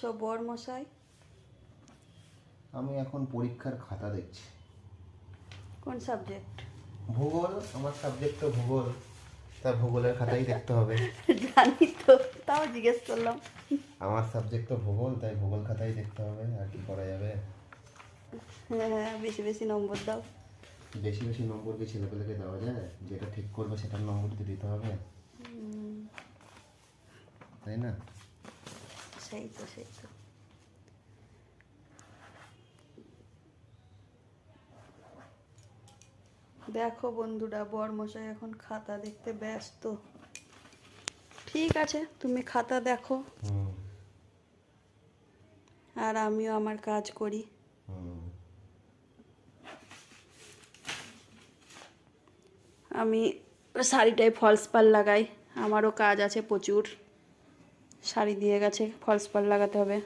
দেখছ বর মশাই আমি এখন পরীক্ষার খাতা দেখছি। কোন সাবজেক্ট? ভূগোল আমার সাবজেক্ট তো ভূগোল। তা ভূগোলের খাতাই দেখতে হবে। জানি তো তাও জিজ্ঞেস করলাম। আমার সাবজেক্ট তো ভূগোল তাই ভূগোল খাতাই দেখতে হবে আর কি করা যাবে? হ্যাঁ হ্যাঁ বেশি বেশি নম্বর দাও। বেশি বেশি নম্বর কি ছেলেপেলেকে দেওয়া যায়? যেটা ঠিক করবে সেটার নম্বর দিতে হবে। তাই না? সেই তো সেই তো। দেখো বন্ধুরা বর মশাই এখন খাতা দেখতে ব্যস্ত। ঠিক আছে তুমি খাতা দেখো। আর আমিও আমার কাজ করি। আমি শাড়িটায় ফলস পার লাগাই আমারও কাজ আছে প্রচুর। শাড়ি দিয়ে গেছে ফলস পার লাগাতে হবে।